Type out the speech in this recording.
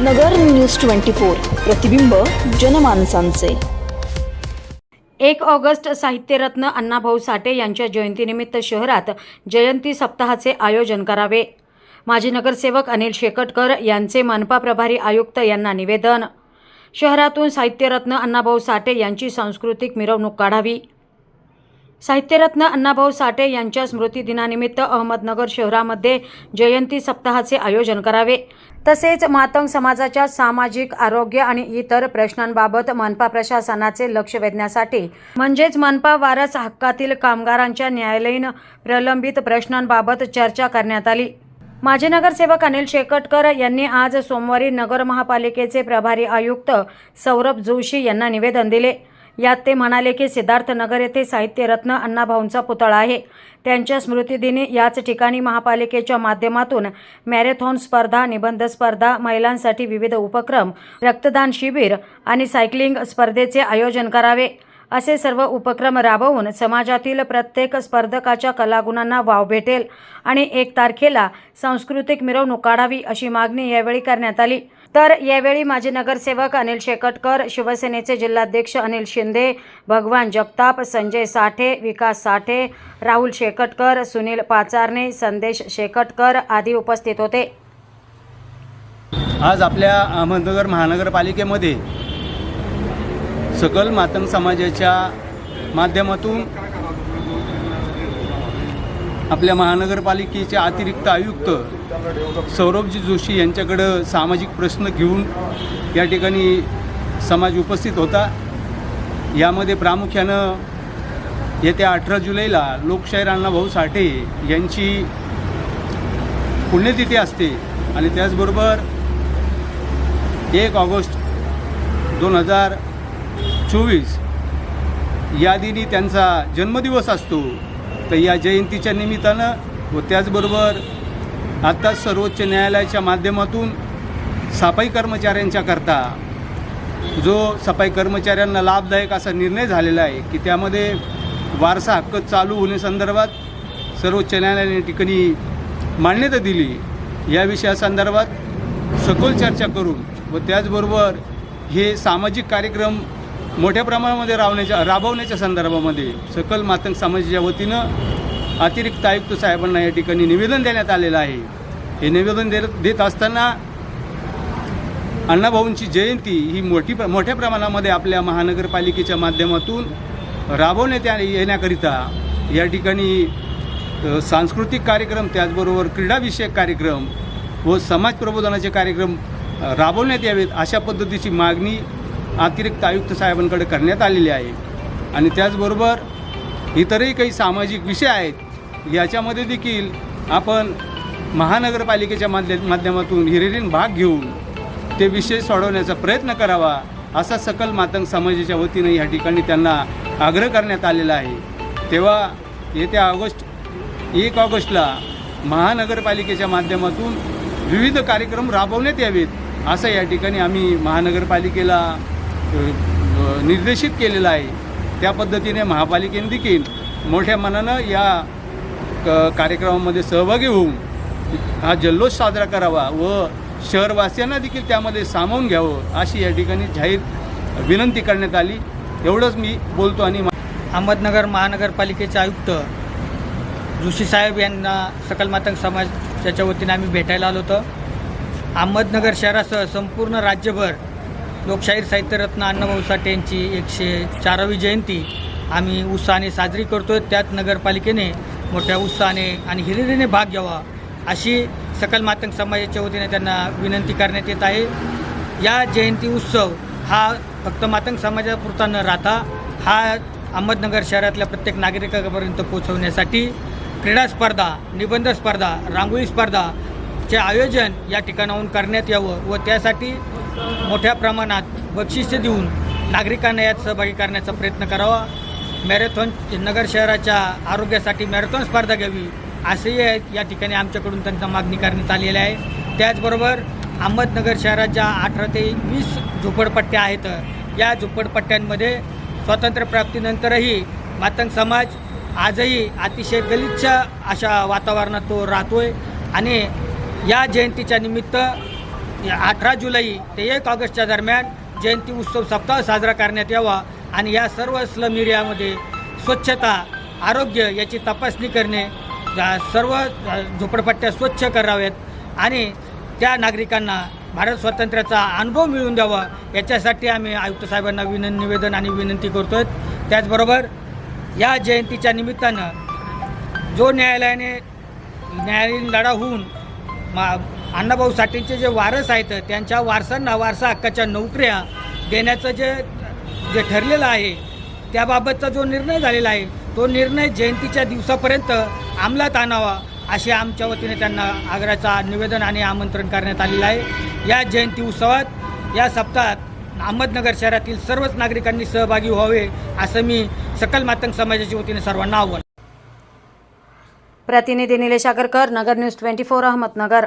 नगर news twenty four प्रतिबिंब जनमानसांचे. एक August साहित्यरत्न अण्णाभाऊ साठे यांच्या जयंतीनिमित्त शहरात जयंती सप्ताहाचे आयोजन करावे. माजी नगरसेवक अनिल शेकटकर यांचे मनपा प्रभारी आयुक्त यांना निवेदन. शहरातून साहित्यरत्न अण्णाभाऊ साठे यांची सांस्कृतिक मिरवणूक काढावी. साहित्यरत्न अण्णाभाऊ साठे यांच्या स्मृतिदिनानिमित्त अहमदनगर शहरामध्ये जयंती सप्ताहाचे आयोजन करावे. तसेच मातंग समाजाच्या सामाजिक आरोग्य आणि इतर प्रश्नांबाबत मनपा प्रशासनाचे लक्ष वेधण्यासाठी म्हणजेच मनपा वारस हक्कातील कामगारांच्या न्यायालयीन प्रलंबित प्रश्नांबाबत चर्चा करण्यात आली. माजी नगरसेवक अनिल शेकटकर यांनी आज सोमवारी नगर महापालिकेचे प्रभारी आयुक्त सौरभ जोशी यांना निवेदन दिले. यात ते म्हणाले की सिद्धार्थनगर येथे साहित्यरत्न अण्णाभाऊंचा पुतळा आहे. त्यांच्या स्मृतिदिनी याच ठिकाणी महापालिकेच्या माध्यमातून मॅरेथॉन स्पर्धा निबंध स्पर्धा महिलांसाठी विविध उपक्रम रक्तदान शिबिर आणि सायकलिंग स्पर्धेचे आयोजन करावे. असे सर्व उपक्रम राबवून समाजातील प्रत्येक स्पर्धकाच्या कलागुणांना वाव भेटेल आणि एक तारखेला सांस्कृतिक मिरवणूक काढावी अशी मागणी यावेळी करण्यात आली. तर यावेळी माजी नगरसेवक अनिल शेकटकर शिवसेनेचे जिल्हाध्यक्ष अनिल शिंदे भगवान जगताप संजय साठे विकास साठे राहुल शेकटकर सुनील पाचारणे संदेश शेकटकर आदी उपस्थित होते. आज आपल्या अहमदनगर महानगरपालिकेमध्ये सकल मातंग समाजाच्या माध्यमातून आपल्या महानगरपालिकेचे अतिरिक्त आयुक्त सौरभजी जोशी यांच्याकडं सामाजिक प्रश्न घेऊन या ठिकाणी समाज उपस्थित होता. यामध्ये प्रामुख्यानं येत्या अठरा जुलैला लोकशाहीर अण्णाभाऊ साठे यांची पुण्यतिथी असते आणि त्याचबरोबर एक ऑगस्ट दोन हजार चोवीस या दिनी त्यांचा जन्मदिवस असतो. तर या जयंतीच्या निमित्तानं व त्याचबरोबर आता सर्वोच्च न्यायालयाच्या माध्यमातून सफाई कर्मचाऱ्यांच्या करता जो सफाई कर्मचाऱ्यांना लाभदायक असा निर्णय झालेला आहे की त्यामध्ये वारसा हक्क चालू होण्यासंदर्भात सर्वोच्च न्यायालयाने ठिकाणी मान्यता दिली. या विषयासंदर्भात सखोल चर्चा करून व त्याचबरोबर हे सामाजिक कार्यक्रम मोठ्या प्रमाणामध्ये रावण्याच्या राबवण्याच्या संदर्भामध्ये सकल मातंग समाजाच्या वतीनं अतिरिक्त आयुक्त साहेबांना या ठिकाणी निवेदन देण्यात आलेलं आहे. हे निवेदन दे देत असताना अण्णाभाऊंची जयंती ही मोठी प्र मोठ्या प्रमाणामध्ये आपल्या महानगरपालिकेच्या माध्यमातून राबवण्यात या- येण्याकरिता या ठिकाणी सांस्कृतिक कार्यक्रम त्याचबरोबर क्रीडाविषयक कार्यक्रम व समाज प्रबोधनाचे कार्यक्रम राबवण्यात यावेत अशा पद्धतीची मागणी अतिरिक्त आयुक्त साहेबांकडे करण्यात आलेली आहे. आणि त्याचबरोबर इतरही काही सामाजिक विषय आहेत याच्यामध्ये देखील आपण महानगरपालिकेच्या माध्य माध्यमातून हिरिरीन भाग घेऊन ते विषय सोडवण्याचा प्रयत्न करावा असा सकल मातंग समाजाच्या वतीनं या ठिकाणी त्यांना आग्रह करण्यात आलेला आहे. तेव्हा येत्या ऑगस्ट एक ऑगस्टला महानगरपालिकेच्या माध्यमातून विविध कार्यक्रम राबवण्यात यावेत असं या ठिकाणी आम्ही महानगरपालिकेला निर्देशित केलेलं आहे. त्या पद्धतीने महापालिकेने देखील मोठ्या मनानं या क कार्यक्रमामध्ये सहभागी होऊन हा जल्लोष साजरा करावा व शहरवासियांना देखील त्यामध्ये सामावून घ्यावं अशी या ठिकाणी जाहीर विनंती करण्यात आली. एवढंच मी बोलतो आणि अहमदनगर महानगरपालिकेचे आयुक्त जोशी साहेब यांना सकल मातंग समाजाच्या वतीने आम्ही भेटायला आलो होतो. अहमदनगर शहरासह संपूर्ण राज्यभर लोकशाहीर साहित्यरत्न अण्णाभाऊ साठे यांची एकशे चारावी जयंती आम्ही उत्साहाने साजरी करतो त्यात नगरपालिकेने मोठ्या उत्साहाने आणि हिरिरीने भाग घ्यावा अशी सकल मातंग समाजाच्या वतीने त्यांना विनंती करण्यात येत आहे. या जयंती उत्सव हा फक्त मातंग समाजापुरता न राहता हा अहमदनगर शहरातल्या प्रत्येक नागरिकापर्यंत पोहोचवण्यासाठी क्रीडा स्पर्धा निबंध स्पर्धा रांगोळी स्पर्धाचे आयोजन या ठिकाणाहून करण्यात यावं व त्यासाठी मोठ्या प्रमाणात बक्षिसे देऊन नागरिकांना यात सहभागी करण्याचा प्रयत्न करावा. मॅरेथॉन नगर शहराच्या आरोग्यासाठी मॅरेथॉन स्पर्धा घ्यावी असेही आहेत. या ठिकाणी आमच्याकडून त्यांना मागणी करण्यात आलेली आहे. त्याचबरोबर अहमदनगर शहराच्या अठरा ते वीस झोपडपट्ट्या आहेत. या झोपडपट्ट्यांमध्ये स्वातंत्र्यप्राप्तीनंतरही मातंग समाज आजही अतिशय गलिच्छ अशा वातावरणात तो राहतोय. आणि या जयंतीच्या निमित्त अठरा जुलै ते एक ऑगस्टच्या दरम्यान जयंती उत्सव सप्ताह साजरा करण्यात यावा आणि या सर्व स्लम एरियामध्ये स्वच्छता आरोग्य याची तपासणी करणे सर्व झोपडपट्ट्या स्वच्छ कराव्यात आणि त्या नागरिकांना भारत स्वातंत्र्याचा अनुभव मिळवून द्यावा याच्यासाठी आम्ही आयुक्त साहेबांना विनन निवेदन आणि विनंती करतोय. त्याचबरोबर या जयंतीच्या निमित्तानं जो न्यायालयाने न्यायालयीन लढा होऊन मा अण्णाभाऊ साठेंचे जे वारस आहेत त्यांच्या वारसांना वारसा हक्काच्या नोकऱ्या देण्याचं जे जे ठरलेलं आहे त्याबाबतचा जो निर्णय झालेला आहे तो निर्णय जयंतीच्या दिवसापर्यंत अंमलात आणावा असे आमच्या वतीने त्यांना आग्रहाचा निवेदन आणि आमंत्रण करण्यात आलेलं आहे. या जयंती उत्सवात या सप्ताहात अहमदनगर शहरातील सर्वच नागरिकांनी सहभागी व्हावे असं मी सकल मातंग समाजाच्या वतीने सर्वांना आव्हान प्रतिनिधी Nilesh Agarkar Nagar news twenty four Ahmednagar.